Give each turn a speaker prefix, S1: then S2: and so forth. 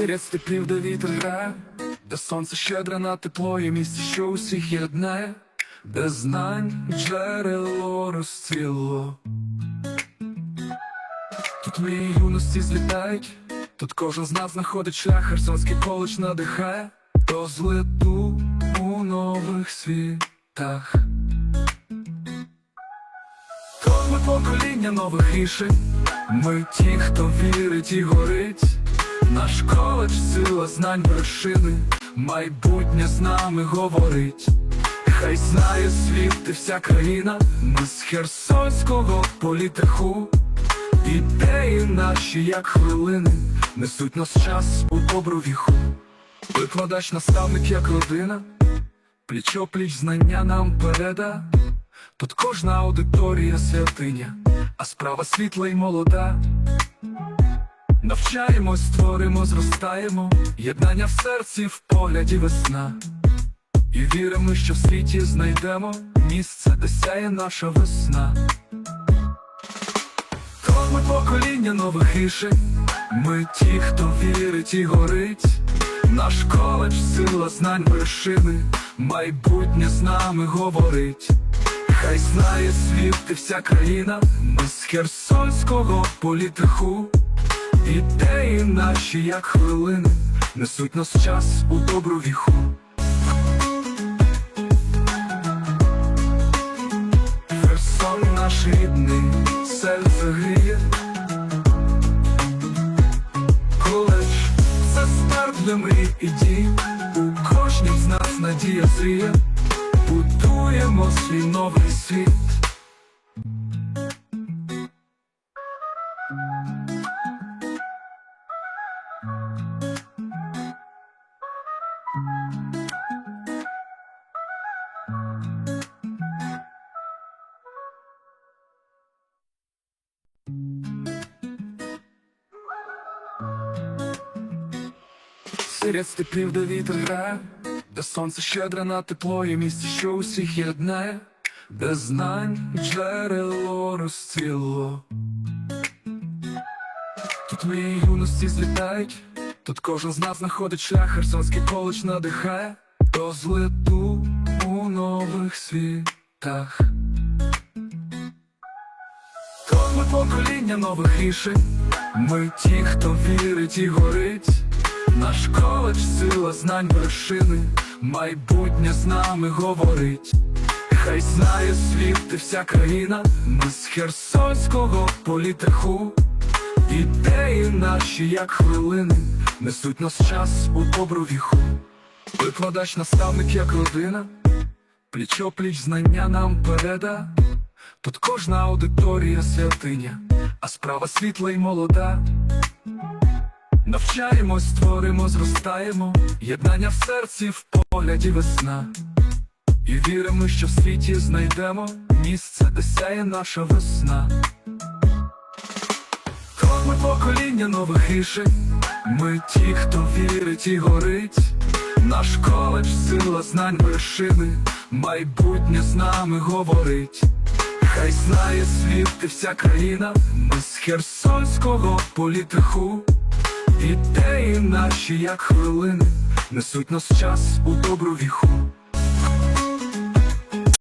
S1: Серед степів, де вітер де сонце щедре на тепло і місце, що усіх єднає, де знань джерело розцвіло. Тут мої юності злітають, тут кожен з нас знаходить шлях, Херсонський коледж надихає, до злету у нових світах. То ми покоління нових рішень, ми ті, хто вірить і горить. Наш коледж, сила знань вершини, майбутнє з нами говорить. Хай знає світ і вся країна, ми з Херсонського політеху. Ідеї наші, як хвилини, несуть нас час у добру віху. Викладач, наставник, як родина, пліч-опліч знання нам переда. Тут кожна аудиторія святиня, а справа світла й молода. Навчаємось, створимо, зростаємо, єднання в серці, в погляді весна. І віримо, що в світі знайдемо місце, де сяє наша весна. То ми покоління нових рішень, ми ті, хто вірить і горить. Наш коледж, сила знань вершини, майбутнє з нами говорить. Хай знає світ і вся країна, ми з Херсонського політеху. Ідеї наші, як хвилини, несуть нас час у добру віху. Херсон наш рідний, серце гріє. Коледж це старт для мрій і дій. У кожній з нас надія зріє. Будуємо свій новий світ. Серед степів, де вітер грає, де сонце щедре на тепло і місце, що усіх єднає, де знань джерело розцвіло. Тут мої юності злітають, тут кожен з нас знаходить шлях, Херсонський коледж надихає, до злету у нових світах. Ми покоління нових рішень, ми ті, хто вірить і горить. Наш коледж, сила знань вершини, майбутнє з нами говорить. Хай знає світ і вся країна, ми з Херсонського політеху. Ідеї наші, як хвилини, несуть нас час у добру віху. Викладач, наставник, як родина, пліч-опліч знання нам переда. Тут кожна аудиторія святиня, а справа світла й молода. Навчаємось, створимо, зростаємо, єднання в серці, в погляді весна. І віримо, що в світі знайдемо місце, де сяє наша весна. То ми покоління нових рішень, ми ті, хто вірить і горить. Наш коледж, сила знань вершини, майбутнє з нами говорить. Хай знає світ і вся країна, ми з Херсонського політеху. Наші, як хвилини, несуть нас час у добру віху.